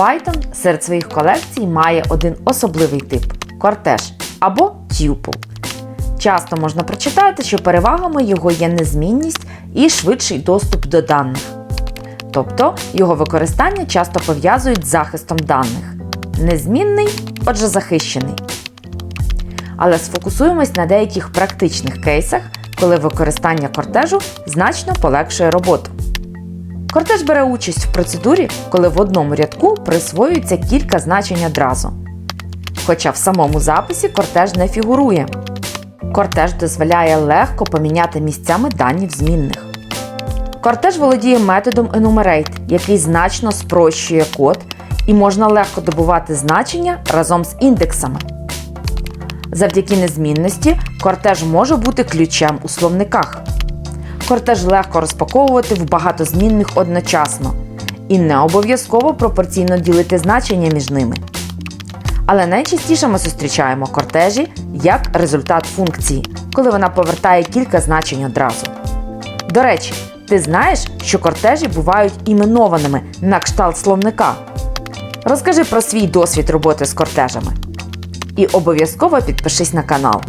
Python серед своїх колекцій має один особливий тип кортеж або tuple. Часто можна прочитати, що перевагами його є незмінність і швидший доступ до даних. Тобто його використання часто пов'язують з захистом даних. Незмінний, отже, захищений. Але сфокусуємось на деяких практичних кейсах, коли використання кортежу значно полегшує роботу. Кортеж бере участь в процедурі, коли в одному рядку присвоюється кілька значень одразу. Хоча в самому записі кортеж не фігурує. Кортеж дозволяє легко поміняти місцями дані в змінних. Кортеж володіє методом enumerate, який значно спрощує код і можна легко добувати значення разом з індексами. Завдяки незмінності кортеж може бути ключем у словниках. Кортеж легко розпаковувати в багатозмінних одночасно і не обов'язково пропорційно ділити значення між ними. Але найчастіше ми зустрічаємо кортежі як результат функції, коли вона повертає кілька значень одразу. До речі, ти знаєш, що кортежі бувають іменованими на кшталт словника. Розкажи про свій досвід роботи з кортежами. І обов'язково підпишись на канал.